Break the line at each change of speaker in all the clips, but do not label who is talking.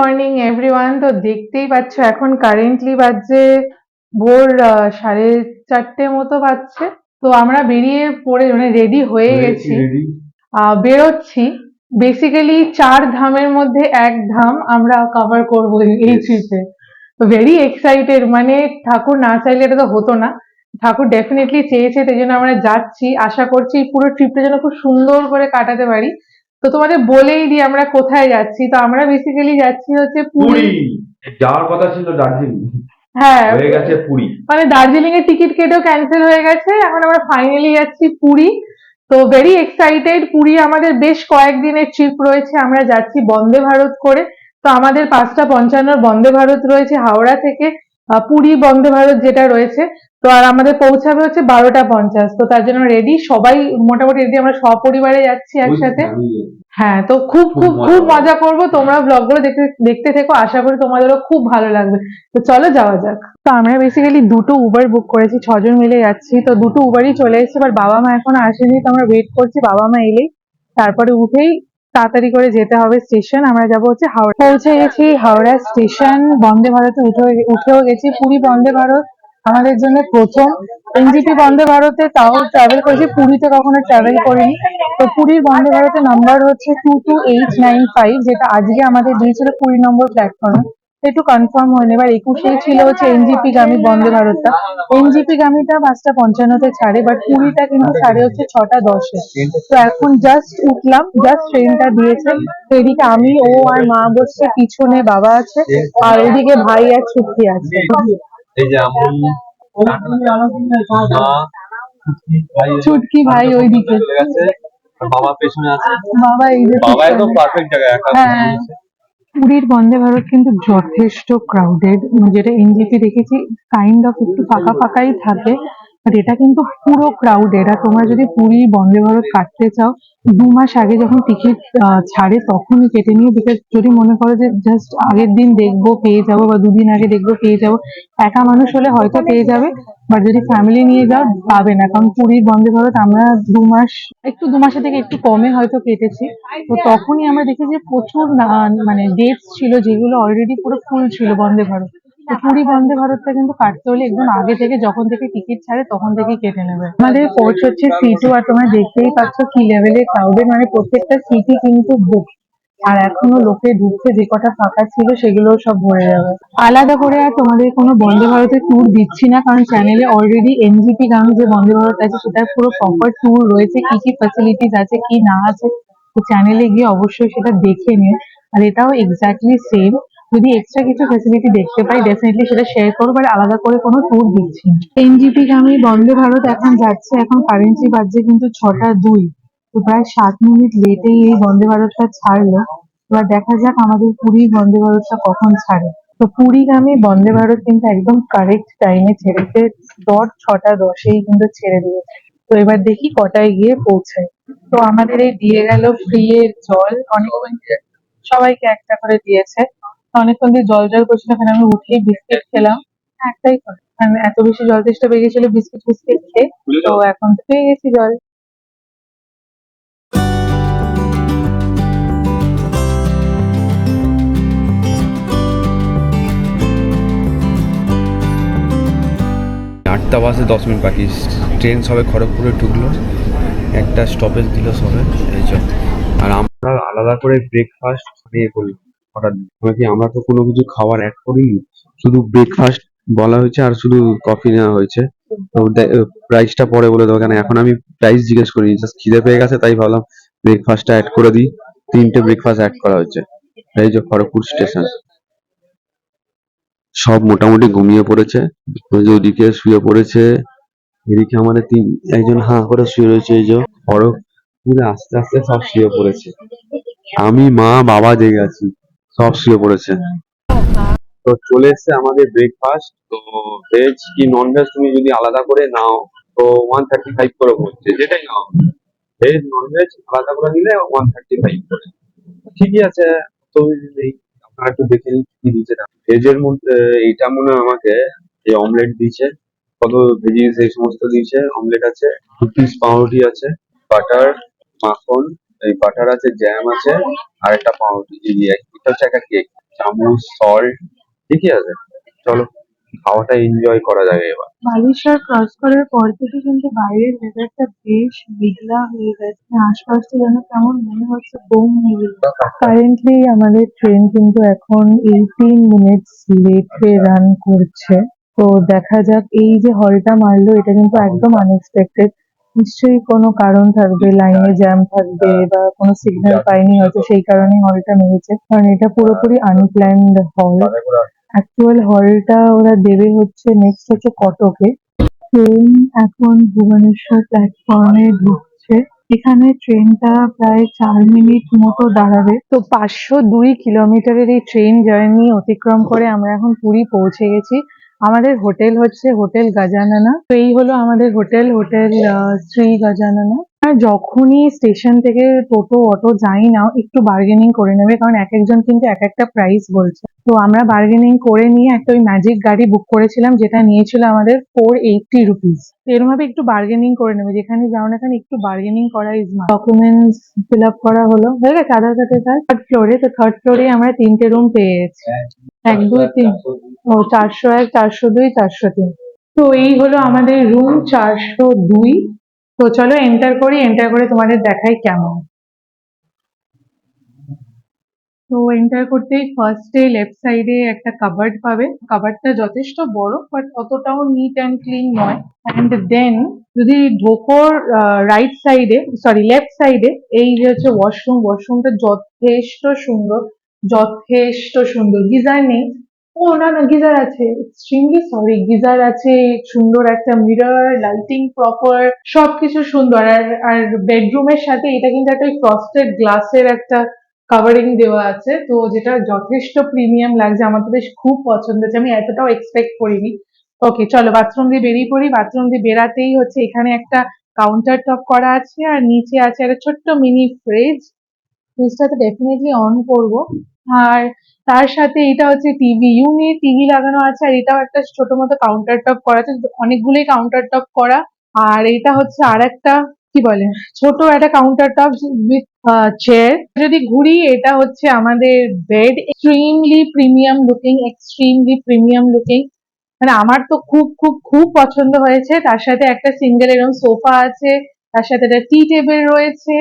Morning everyone তো দেখতেই পাচ্ছ এখন কারেন্টলি বাজছে ভোর সাড়ে চারটে মতো বাজছে। তো আমরা বেরিয়ে পড়ে মানে রেডি হয়ে গেছি। বেরোচ্ছি। বেসিক্যালি চার ধামের মধ্যে এক ধাম আমরা কভার করব এই. ট্রিপে ভেরি এক্সাইটেড মানে ঠাকুর না চাইলে এটা তো হতো না। ঠাকুর ডেফিনেটলি চেয়েছে তাই জন্য আমরা যাচ্ছি। আশা করছি পুরো ট্রিপটা যেন খুব সুন্দর করে কাটাতে পারি। তো তোমাদের বলেই দিই আমরা কোথায় যাচ্ছি? তো আমরা বেসিক্যালি যাচ্ছি হচ্ছে পুরী।
যাওয়ার কথা ছিল দার্জিলিং।
হ্যাঁ।
হয়ে গেছে পুরী।
মানে দার্জিলিং এর টিকিট কেটেও ক্যান্সেল হয়ে গেছে। এখন আমরা ফাইনালি যাচ্ছি পুরী। তো ভেরি এক্সাইটেড পুরী আমাদের বেশ কয়েকদিনের ট্রিপ রয়েছে। আমরা যাচ্ছি বন্দে ভারত করে। তো আমাদের পাঁচটা পঞ্চান্নর বন্দে ভারত রয়েছে হাওড়া থেকে। পুরী বন্দে ভারত যেটা রয়েছে তো আর আমাদের পৌঁছাবে হচ্ছে বারোটা পঞ্চাশ। তো তার জন্য রেডি সবাই মোটামুটি রেডি আমরা সপরিবারে যাচ্ছি একসাথে। হ্যাঁ তো খুব
খুব
খুব
মজা
করব। তোমরা ব্লগগুলো দেখতে দেখতে থেকো আশা করি তোমাদেরও খুব ভালো লাগবে। তো চলো যাওয়া যাক। তো আমরা বেসিক্যালি দুটো উবার বুক করেছি ছজন মিলে যাচ্ছি। তো দুটো উবারই চলে এসেছে এবার বাবা মা এখনও আসেনি তো আমরা ওয়েট করছি বাবা মা এলেই। তারপরে উঠেই তাড়াতাড়ি করে যেতে হবে স্টেশন। আমরা যাব হচ্ছে হাওড়া। পৌঁছে গেছি হাওড়া স্টেশন। বন্দে ভারতে উঠে উঠেও গেছি। পুরী বন্দে ভারত আমাদের জন্য প্রথম। এনজিপি বন্দে ভারতে তাও ট্রাভেল করেছি। পুরীতে কখনো ট্রাভেল করিনি। তো পুরীর বন্দে ভারতের নাম্বার হচ্ছে two two eight nine five যেটা আজকে আমাদের দিয়েছিল কুড়ি নম্বর প্ল্যাটফর্মে একটু কনফার্ম হয়নি। এবার একুশেই ছিল হচ্ছে এনজিপি গামী বন্দে ভারতটা। এনজিপি গামীটা পাঁচটা পঞ্চান্নতে ছাড়ে বাট পুরীটা কিন্তু ছাড়ে হচ্ছে ছটা দশে। তো এখন জাস্ট উঠলাম জাস্ট ট্রেনটা দিয়েছে। তো এদিকে আমি ও আর মা বসছে পিছনে বাবা আছে আর ওদিকে ভাই আর ছুটি আছে। ছুটকি ভাই
গেছে আর বাবা পেছনে আছে।
বাবা এই যে
বাবা একদম পারফেক্ট জায়গায় একা
হ্যাঁ। পুরীর বন্দে ভারত কিন্তু যথেষ্ট ক্রাউডেড যেটা এন.জে.পি. দেখেছি কাইন্ড অফ একটু ফাঁকা ফাঁকাই থাকে বাট এটা কিন্তু পুরো ক্রাউড এটা তোমরা যদি পুরী, বন্দে ভারত কাটতে চাও, দু মাস আগে যখন টিকিট ছাড়ে তখনই কেটে নিও বিকজ যদি মনে করো যে জাস্ট আগের দিন দেখব, পেয়ে যাব বা দুদিন আগে দেখব, পেয়ে যাব, একা মানুষ হলে হয়তো পেয়ে যাবে বাট যদি ফ্যামিলি নিয়ে যাও, পাবে না। কারণ পুরীর বন্দে ভারত আমরা দু মাস, একটু দু মাসের থেকে একটু কমে হয়তো কেটেছি। তো তখনই আমরা দেখি যে প্রচুর মানে ডেটস ছিল যেগুলো অলরেডি পুরো ফুল ছিল বন্দে ভারত। পুরী বন্দে ভারতটা কিন্তু কাটতে হলে একদম আগে থেকে যখন থেকে টিকিট ছাড়ে তখন থেকেই কেটে নেবে। আমাদের কোচ হচ্ছে সিটু আর তোমরা দেখতেই পাচ্ছ কি লেভেলের ক্রাউডেড মানে প্রত্যেকটা সিটই কিন্তু বুক আর এখনও লোকে ঢুকছে, যে কটা ফাঁকা ছিল সেগুলো সব ভরে যাবে। আলাদা করে আর তোমাদের কোনো বন্দে ভারতের ট্যুর দিচ্ছি না, কারণ চ্যানেলে অলরেডি এনজিপি গান যে বন্দে ভারত আছে, সেটার পুরো প্রপার ট্যুর রয়েছে। কি কি ফ্যাসিলিটিস আছে, কি না আছে চ্যানেলে গিয়ে অবশ্যই সেটা দেখে নিও। আর এটাও এক্স্যাক্টলি সেম যদি এক্সট্রা কিছু ফ্যাসিলিটি দেখতে পাই ডেফিনেটলি সেটা শেয়ার করব আর আলাদা করে কোনো ট্যুর দিচ্ছি এনজিপি গামী বন্দে ভারত এখন যাচ্ছে, এখন কারেন্সি বাজছে কিন্তু ছটা দুই। তো প্রায় সাত মিনিট লেটেই এই বন্দে ভারতটা ছাড়লো। এবার দেখা যাক আমাদের পুরী বন্দে ভারতটা কখন ছাড়ে। তো পুরীগামী বন্দে ভারত কিন্তু একদম কারেক্ট টাইমে ছেড়েছে ডট ছটা, দশেই কিন্তু ছেড়ে দিয়েছে। তো এবার দেখি কটায় গিয়ে পৌঁছায়। তো আমাদের এই দিয়ে গেল ফ্রি এর জল। অনেক সবাইকে একটা করে দিয়েছে। অনেকক্ষণ দিয়ে জল জল করছিল এখানে আমি উঠেই বিস্কিট খেলাম। একটাই করে। আমি এত বেশি জল চেষ্টা পেয়ে গেছিল বিস্কিট ফিস্কিট খেয়ে। তো এখন তো পেয়ে গেছি জল।
আটটা বাসে দশ মিনিট বাকি। ট্রেন সবে খড়গপুরে ঢুকলো। একটা স্টপেজ দিল সবে এই আর আমরা আলাদা করে ব্রেকফাস্ট নিয়ে করলাম মানে কি, আমরা তো কোনো কিছু খাবার অ্যাড করিনি, শুধু ব্রেকফাস্ট বলা হয়েছে আর শুধু কফি নেওয়া হয়েছে। তো প্রাইসটা পরে বলে দেবো কেন? এখন আমি প্রাইস জিজ্ঞেস করিনি জাস্ট খিদে পেয়ে গেছে, তাই ভাবলাম ব্রেকফাস্টটা অ্যাড করে দিই। তিনটে ব্রেকফাস্ট অ্যাড করা হয়েছে। এই যে খড়গপুর স্টেশন সব মোটামুটি ঘুমিয়ে পড়েছে ওদিকে শুয়ে পড়েছে। এদিকে আমাদের তিন, একজন হাঁ করে শুয়ে রয়েছে, এই যে খড়গ পুরো আস্তে আস্তে সব শুয়ে পড়েছে। আমি, মা, বাবা জেগে আছি। সব শুয়ে পড়েছে। তো চলে এসছে আমাদের ব্রেকফাস্ট তো ভেজ কি নন ভেজ তুমি যদি আলাদা করে নাও তো ওয়ান থার্টি ফাইভ করে বলছে যেটাই নাও। ভেজ নন ভেজ আলাদা করে নিলে ওয়ান থার্টি ফাইভ করে ঠিকই আছে তো এই আপনারা একটু দেখে নিন কি দিচ্ছে ভেজের মধ্যে এইটা মনে হয় আমাকে এই অমলেট দিয়েছে। কত ভেজিস এই সমস্ত দিয়েছে অমলেট আছে দু পিস পাউরুটি আছে বাটার মাখন এই বাটার আছে জ্যাম আছে আর একটা পাউরুটি এটা হচ্ছে একটা কেক চামচ সল্ট ঠিকই আছে? চলো খাওয়াটা এনজয় করা যাবে এবার।
বালিশ্বর ক্রস করার পর থেকে কিন্তু বাইরের ওয়েদারটা বেশ মেঘলা হয়ে গেছে। আশপাশটা যেন কেমন মনে হচ্ছে বোম কারেন্টলি আমাদের ট্রেন কিন্তু এখন এইটিন মিনিটস লেটে রান করছে। তো দেখা যাক এই যে হলটা মারলো এটা কিন্তু একদম আনএক্সপেক্টেড নিশ্চয়ই কোনো কারণ থাকবে লাইনে জ্যাম থাকবে বা কোনো সিগন্যাল পাইনি হয়তো সেই কারণে হলটা মেরেছে। কারণ এটা পুরোপুরি আনপ্ল্যান্ড হল অ্যাকচুয়াল হলটা ওরা দেবে হচ্ছে নেক্সট হচ্ছে কটকে। ট্রেন এখন ভুবনেশ্বর প্ল্যাটফর্মে ঢুকছে। এখানে ট্রেনটা প্রায় চার মিনিট মতো দাঁড়াবে। তো পাঁচশো দুই কিলোমিটারের এই ট্রেন জার্নি অতিক্রম করে আমরা এখন পুরী পৌঁছে গেছি। আমাদের হোটেল হচ্ছে হোটেল গাজানানা। তো এই হলো আমাদের হোটেল হোটেল শ্রী গাজানানা। আর যখনই স্টেশন থেকে টোটো অটো যাই না একটু বার্গেনিং করে নেবে কারণ এক একজন কিন্তু এক একটা প্রাইস বলছে। তো আমরা বার্গেনিং করে নিয়ে একটা ওই ম্যাজিক গাড়ি বুক করেছিলাম যেটা নিয়েছিল আমাদের ফোর এইটটি রুপিস এরকম ভাবে একটু বার্গেনিং করে নেবে যেখানে যাও না কেন একটু বার্গেনিং করা ইজ ডকুমেন্টস ফিল আপ করা হলো হয়ে গেছে আধার কার্ডের কাজ থার্ড ফ্লোরে তো থার্ড ফ্লোরে আমরা তিনটে রুম পেয়ে গেছি এক দুই তিন ও চারশো এক চারশো দুই চারশো তিন। তো এই হলো আমাদের রুম চারশো দুই। তো চলো এন্টার করি এন্টার করে তোমাদের দেখাই কেমন। তো এন্টার করতেই ফার্স্টে লেফট সাইডে একটা কাবার্ড পাবে। কাবার্ডটা যথেষ্ট বড় বাট অতটাও নিট অ্যান্ড ক্লিন নয়। অ্যান্ড দেন যদি ঢোকোর রাইট সাইডে সরি লেফট সাইডে এই যে হচ্ছে ওয়াশরুম ওয়াশরুমটা যথেষ্ট সুন্দর যথেষ্ট সুন্দর। গিজার নেই। ও, না না, গিজার আছে। এক্সট্রিমলি সরি গিজার আছে, সুন্দর একটা মিরর লাইটিং প্রপার সবকিছু সুন্দর। আর আর বেডরুমের সাথে এটা কিন্তু একটা ফ্রস্টেড গ্লাসের একটা কাভারিং দেওয়া আছে। তো যেটা যথেষ্ট প্রিমিয়াম লাগছে, আমার তো বেশ খুব পছন্দ হয়েছে। আমি এতটাও এক্সপেক্ট করিনি। ওকে চলো বাথরুম দিয়ে বেরিয়ে পড়ি। বাথরুম দিয়ে বেরাতেই হচ্ছে, এখানে একটা কাউন্টার টপ করা আছে, আর নিচে আছে একটা ছোট্ট মিনি ফ্রিজ ফ্রিজটা তো ডেফিনেটলি অন করব। আর তার সাথে এটা হচ্ছে টিভি ইউনিট টিভি লাগানো আছে আর এটাও একটা ছোট মতো কাউন্টার টপ করা আছে। অনেকগুলোই কাউন্টার টপ করা। আর এটা হচ্ছে আর একটা কি বলে, ছোট একটা কাউন্টার টপ চেয়ার যদি ঘুরি, এটা হচ্ছে আমাদের bed extremely premium looking extremely premium looking মানে আমার তো খুব খুব খুব পছন্দ হয়েছে। তার সাথে একটা সিঙ্গেল এরকম সোফা আছে। তার সাথে একটা টি টেবিল রয়েছে।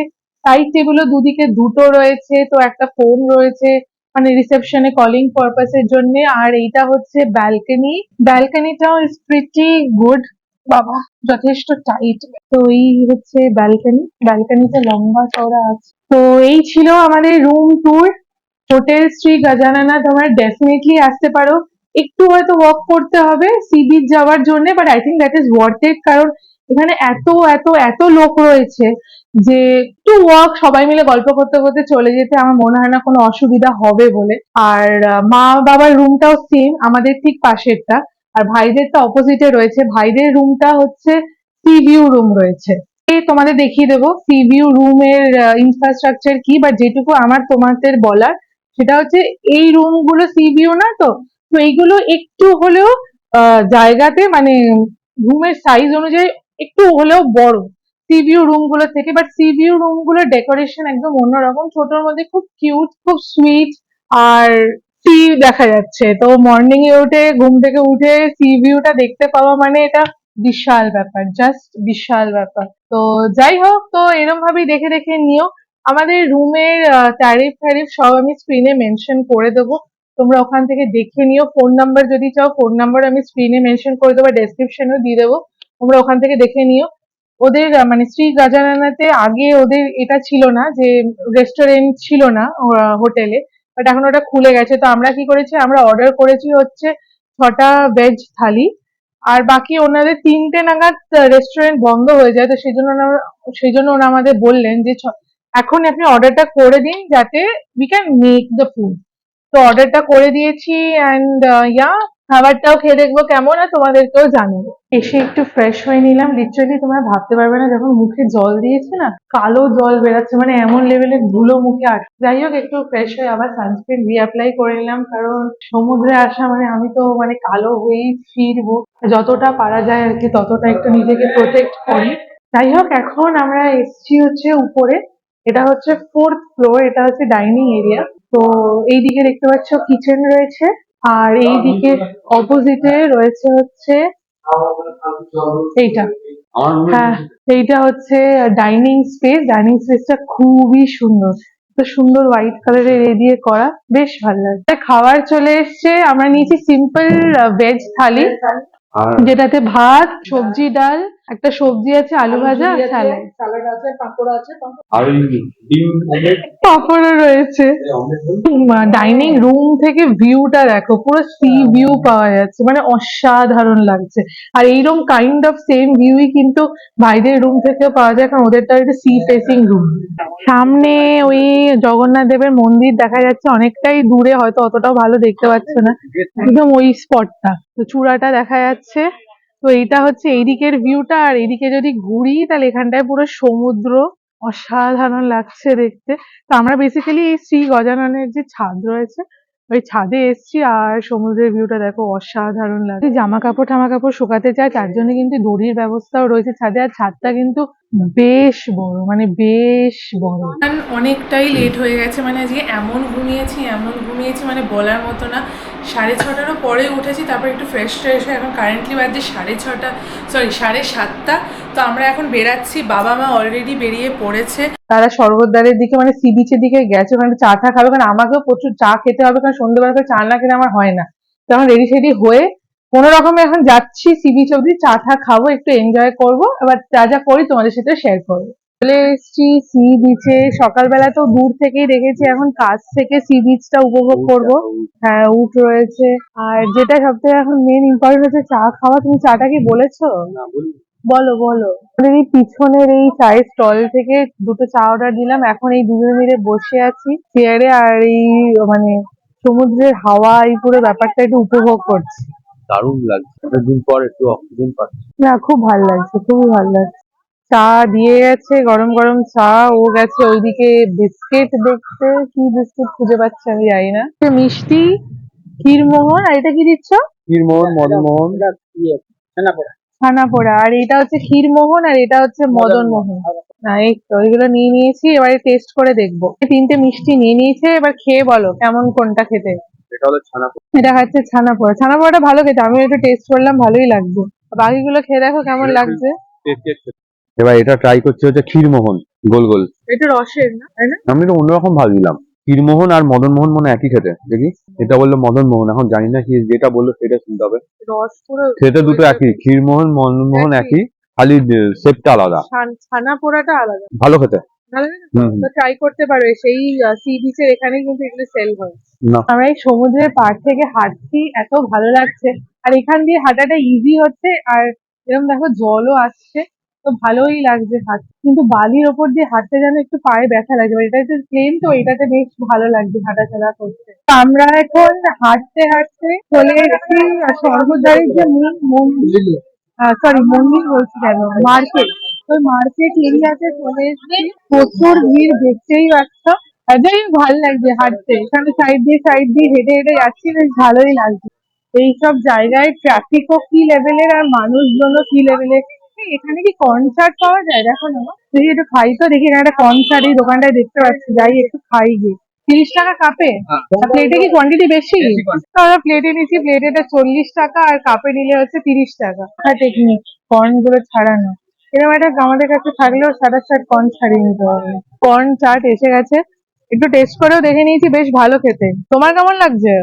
সাইড টেবিলও দুদিকে দুটো রয়েছে। তো একটা ফোন রয়েছে। মানে রিসেপশনে কলিং পারপাসের জন্য আর এইটা হচ্ছে ব্যালকনি ব্যালকনিটাও ইজ প্রিটি গুড বাবা। যথেষ্ট টাইট তো এই হচ্ছে ব্যালকনি ব্যালকনিতে লম্বা চওড়া আছে। তো এই ছিল আমাদের room tour hotel Shri Gajanana তোমরা ডেফিনেটলি আসতে পারো। একটু হয়তো ওয়াক করতে হবে সি বিচ যাওয়ার জন্য but I think that is worth it কারণ এখানে এত এত এত লোক রয়েছে যে একটু ওয়াক সবাই মিলে গল্প করতে করতে চলে যেতে আমার মনে হয় না কোনো অসুবিধা হবে বলে। আর মা বাবার রুমটাও সেম আমাদের ঠিক পাশেরটা। আর ভাইদেরটা অপোজিটে রয়েছে। ভাইদের রুমটা হচ্ছে সি ভিউ রুম রয়েছে। তোমাদের দেখিয়ে দেবো সি ভিউ রুমের ইনফ্রাস্ট্রাকচার কি বা যেটুকু আমার তোমাদের বলার সেটা হচ্ছে এই রুমগুলো সি ভিউ না তো? তো এইগুলো একটু হলেও জায়গাতে মানে রুমের সাইজ অনুযায়ী একটু হলেও বড়। সি ভিউ রুমগুলো থেকে বাট সি ভিউ রুমগুলোর ডেকোরেশন একদম অন্যরকম। ছোটর মধ্যে খুব কিউট খুব সুইট আর সি দেখা যাচ্ছে। তো মর্নিং এ উঠে, ঘুম থেকে উঠে সি ভিউটা দেখতে পাওয়া মানে এটা বিশাল ব্যাপার জাস্ট বিশাল ব্যাপার। তো যাই হোক, তো এরম ভাবেই দেখে দেখে নিও। আমাদের রুমের ট্যারিফ ট্যারিফ সব আমি স্ক্রিনে মেনশন করে দেবো। তোমরা ওখান থেকে দেখে নিও। ফোন নাম্বার যদি চাও ফোন নাম্বার আমি স্ক্রিনে মেনশন করে দেবো ডেসক্রিপশনেও দিয়ে দেবো। তোমরা ওখান থেকে দেখে নিও। ওদের মানে শ্রী গাজানানাতে আগে ওদের এটা ছিল না যে রেস্টুরেন্ট ছিল না হোটেলে। বাট এখন ওটা খুলে গেছে। তো আমরা কি করেছি? আমরা অর্ডার করেছি হচ্ছে ছটা ভেজ থালি। আর বাকি ওনাদের তিনটে নাগাদ রেস্টুরেন্ট বন্ধ হয়ে যায়। তো সেই জন্য সেই জন্য ওরা আমাদের বললেন যে এখন আপনি অর্ডারটা করে দিন যাতে we can make the food তো অর্ডারটা করে দিয়েছি অ্যান্ড ইয়া খাবারটাও খেয়ে দেখব কেমন আর তোমাদেরকেও জানাব। এসে একটু ফ্রেশ হয়ে নিলাম। লিটারালি তোমরা ভাবতে পারবে না, যখন মুখে জল দিয়েছে না, কালো জল বেরাচ্ছে মানে এমন লেভেলের ধুলো মুখে আস যাই হোক, একটু ফ্রেশ হয়ে আবার সানস্ক্রিন রিঅ্যাপ্লাই করে নিলাম, কারণ সমুদ্রে আসা মানে আমি তো মানে কালো হয়েই ফিরবো। যতটা পারা যায় আর কি, ততটা একটু নিজেকে প্রোটেক্ট করি। যাই হোক, এখন আমরা এসছি হচ্ছে উপরে। এটা হচ্ছে ফোর্থ ফ্লোর এটা হচ্ছে ডাইনিং এরিয়া তো এইদিকে দেখতে পাচ্ছ কিচেন রয়েছে। আর এইদিকে অপোজিটে রয়েছে হচ্ছে এইটা। হ্যাঁ এইটা হচ্ছে ডাইনিং স্পেস ডাইনিং স্পেসটা খুবই সুন্দর। তো সুন্দর হোয়াইট কালারের এ দিয়ে করা। বেশ ভালো লাগছে। খাবার চলে এসছে। আমরা নিয়েছি সিম্পল ভেজ থালি। যেটাতে ভাত সবজি ডাল একটা সবজি আছে আলু ভাজা স্যালাড।
স্যালাড আছে পাঁপড় আছে
আর ডিম omelette,
রয়েছে। ডাইনিং রুম থেকে ভিউটা দেখো পুরো সি ভিউ পাওয়া যাচ্ছে মানে অসাধারণ লাগছে। আর এইরকম কাইন্ড অফ সেম ভিউই কিন্তু ভাইদের রুম থেকেও পাওয়া যায় কারণ ওদেরটা একটা সি ফেসিং রুম সামনে ওই জগন্নাথ দেবের মন্দির দেখা যাচ্ছে অনেকটাই দূরে হয়তো অতটাও ভালো দেখতে পাচ্ছে না। একদম ওই স্পটটা তো চূড়াটা দেখা যাচ্ছে। তো এটা হচ্ছে এইদিকের ভিউটা আর এইদিকে যদি ঘুরি, তাহলে এখানটায় পুরো সমুদ্র, অসাধারণ লাগছে দেখতে। তো আমরা বেসিক্যালি এই শ্রী গজাননের যে ছাদ রয়েছে, ওই ছাদে এসছি, আর সমুদ্রের ভিউটা দেখো অসাধারণ লাগে জামা কাপড় টামা কাপড় শুকাতে চায়, তার জন্য কিন্তু দড়ির ব্যবস্থাও রয়েছে ছাদে, আর ছাদটা কিন্তু বেশ বড় মানে বেশ বড়।
অনেকটাই লেট হয়ে গেছে মানে আজকে এমন ঘুমিয়েছি এমন ঘুমিয়েছি মানে বলার মতো না। সাড়ে ছটারও পরে উঠেছি তারপর একটু ফ্রেশ ট্রেশ হয়ে এখন কারেন্টলি বাজছে সাড়ে ছটা সরি সাড়ে সাতটা। তো আমরা এখন বেরাচ্ছি বাবা মা অলরেডি বেরিয়ে পড়েছে।
তারা স্বর্গদ্বারের দিকে মানে সি বিচের দিকে গেছে ওখানে চা টা খাবে কারণ আমাকেও প্রচুর চা খেতে হবে কারণ সন্ধ্যেবেলা চা না খেলে আমার হয় না। তো এখন রেডি সেডি হয়ে কোনো রকমে এখন যাচ্ছি সি বিচ অব্দি চা টা খাব একটু এনজয় করব এবার যা যা করি তোমাদের সাথে শেয়ার করব। চলে এসছি সি বিচে সকালবেলা তো দূর থেকেই দেখেছি এখন কাছ থেকে সি বিচটা উপভোগ করব। হ্যাঁ উট রয়েছে আর যেটা সব থেকে এখন মেন ইম্পর্টেন্ট হচ্ছে চা খাওয়া তুমি চাটা কি বলেছ?
না, বলো
বলো। আমাদের এই পিছনের এই চায়ের স্টল থেকে দুটো চা অর্ডার দিলাম এখন এই দুজনে মিলে বসে আছি চেয়ারে আর এই মানে সমুদ্রের হাওয়া এই পুরো ব্যাপারটা একটু উপভোগ করছি।
দারুণ লাগছে। অনেকদিন পর একটু অক্সিজেন পাচ্ছি।
না খুব ভালো লাগছে খুবই ভালো লাগছে। চা দিয়ে গেছে গরম গরম চা ও গেছে ওইদিকে বিস্কিট দেখতে। কি বিস্কিট খুঁজে পাচ্ছে আমি জানি না। মিষ্টি ক্ষীরমোহন আর এটা কি দিচ্ছ?
ক্ষীরমোহন মদনমোহন।
ইয়ে ছানাপোড়া।
ছানাপোড়া আর এটা হচ্ছে ক্ষীরমোহন আর এটা হচ্ছে মদন মোহন না এই তো এগুলো নিয়ে নিয়েছি এবারে টেস্ট করে দেখব। তিনটে মিষ্টি নিয়ে নিয়েছে এবার খেয়ে বলো কেমন কোনটা খেতে?
এটা হলো ছানা
এটা হচ্ছে ছানাপোড়া ছানাপোড়াটা ভালো খেতে আমি একটু টেস্ট করলাম ভালোই লাগবে বাকিগুলো খেয়ে দেখো কেমন লাগছে।
এবার এটা ট্রাই করছে হচ্ছে ক্ষীরমোহন গোল গোল।
এটা রসের না তাই না?
আমি তো অন্যরকম ভাবছিলাম ক্ষীরমোহন আর মদন মোহন মনে একই খেতে দেখি। এটা বলল মদন মোহন এখন জানি না কি যেটা বলল সেটা শুনতে হবে।
রস পুরো
খেতে দুটো একই ক্ষীরমোহন মদন মোহন একই খালি শেপটা আলাদা।
ছান- ছানাপোড়াটা আলাদা।
ভালো খেতে।
লাগে। তো ট্রাই করতে পারো সেই সি বিচের এখানেই কিন্তু এগুলো সেল হয়। আমরা এই সমুদ্রের পাড় থেকে হাঁটছি এত ভালো লাগছে। আর এখান দিয়ে হাঁটাটা ইজি হচ্ছে আর এরকম দেখো জলও আসছে তো ভালোই লাগছে হাঁটতে কিন্তু বালির ওপর দিয়ে হাঁটতে যেন একটু পায়ে ব্যথা লাগছে মানে এটা একটু প্লেন তো এটাতে বেশ ভালো লাগছে হাঁটাচলা করতে। আমরা এখন হাঁটতে হাঁটতে চলে এসেছি স্বর্গদ্বারের যে মেন মন্দির সরি মন্দির বলছি কেন মার্কেট। ওই মার্কেট এরিয়াতে চলে এসেছি প্রচুর ভিড় দেখতেই পাচ্ছ। আর যাই ভালো লাগছে হাঁটতে। এখানে সাইড দিয়ে সাইড দিয়ে হেঁটে হেঁটে যাচ্ছি বেশ ভালোই লাগছে। এইসব জায়গায় ট্রাফিকও কি লেভেলের আর মানুষজনও কি লেভেলের এখানে কি কনসার্ট পাওয়া যায়? দেখো না তুই একটু খাই তো দেখি এখানে একটা কনসার্ট এই দোকানটায় দেখতে পাচ্ছি। যাই একটু খাই গিয়ে। তিরিশ টাকা কাপে প্লেটে কি কোয়ান্টিটি বেশি? আমরা প্লেটে নিচ্ছি প্লেটে এটা চল্লিশ টাকা আর কাপে নিলে হচ্ছে তিরিশ টাকা। টেকনিক কর্নগুলো ছাড়ানো। এরকম একটা আমাদের কাছে থাকলেও সাদা শার্ট কর্ন ছাড়িয়ে নিতে হবে। কর্ন চাট এসে গেছে। একটু টেস্ট করেও দেখে নিয়েছি বেশ ভালো খেতে। তোমার কেমন লাগছে?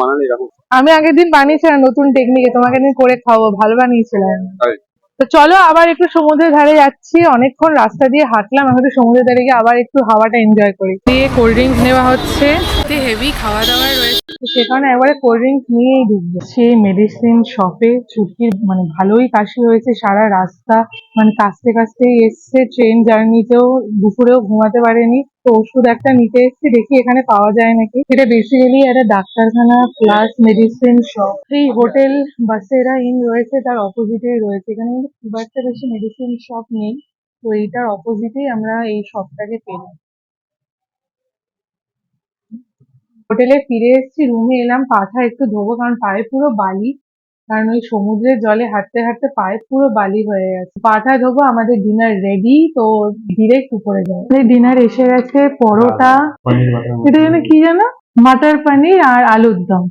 বানালে এরকম
আমি আগের দিন বানিয়েছিলাম নতুন টেকনিকে তোমাকে দিন করে খাওয়াবো ভালো বানিয়েছিলাম? তো চলো আবার একটু সমুদ্রের ধারে যাচ্ছি। অনেকক্ষণ রাস্তা দিয়ে হাঁটলাম এখন সমুদ্রের ধারে গিয়ে আবার একটু হাওয়াটা এনজয় করি। দিয়ে কোল্ড ড্রিঙ্কস নেওয়া হচ্ছে।
হেভি খাওয়া দাওয়া রয়েছে।
সেখানে একবারে কোল্ড ড্রিঙ্কস নিয়েই ঢুকবো সেই মেডিসিন শপে ছুটির মানে ভালোই কাশি হয়েছে সারা রাস্তা। মানে কাশতে কাশতেই এসছে ট্রেন জার্নিতেও দুপুরেও ঘুমাতে পারেনি। তো ওষুধ একটা নিতে এসেছি, দেখি এখানে পাওয়া যায় নাকি। এটা বেসিক্যালি একটা ডাক্তারখানা প্লাস মেডিসিন শপ এই হোটেল বাসেরা ইন রয়েছে তার অপোজিটেই রয়েছে। এখানে কিন্তু খুব একটা বেশি মেডিসিন শপ নেই। তো এইটার অপোজিটেই আমরা এই শপটাকে পেলাম। হোটেলে ফিরে এসেছি রুমে এলাম পাটা একটু ধোবো, কারণ পায়ে পুরো বালি। কারণ ওই সমুদ্রের জলে হাঁটতে হাঁটতে পায়ে পুরো বালি হয়ে গেছে। পাঠা ধোবো আমাদের ডিনার রেডি তো ডিরেক্ট উপরে যাব। ডিনার এসে গেছে পরোটা এটা যেন কি জানো মাটার পানির আর আলুর দম।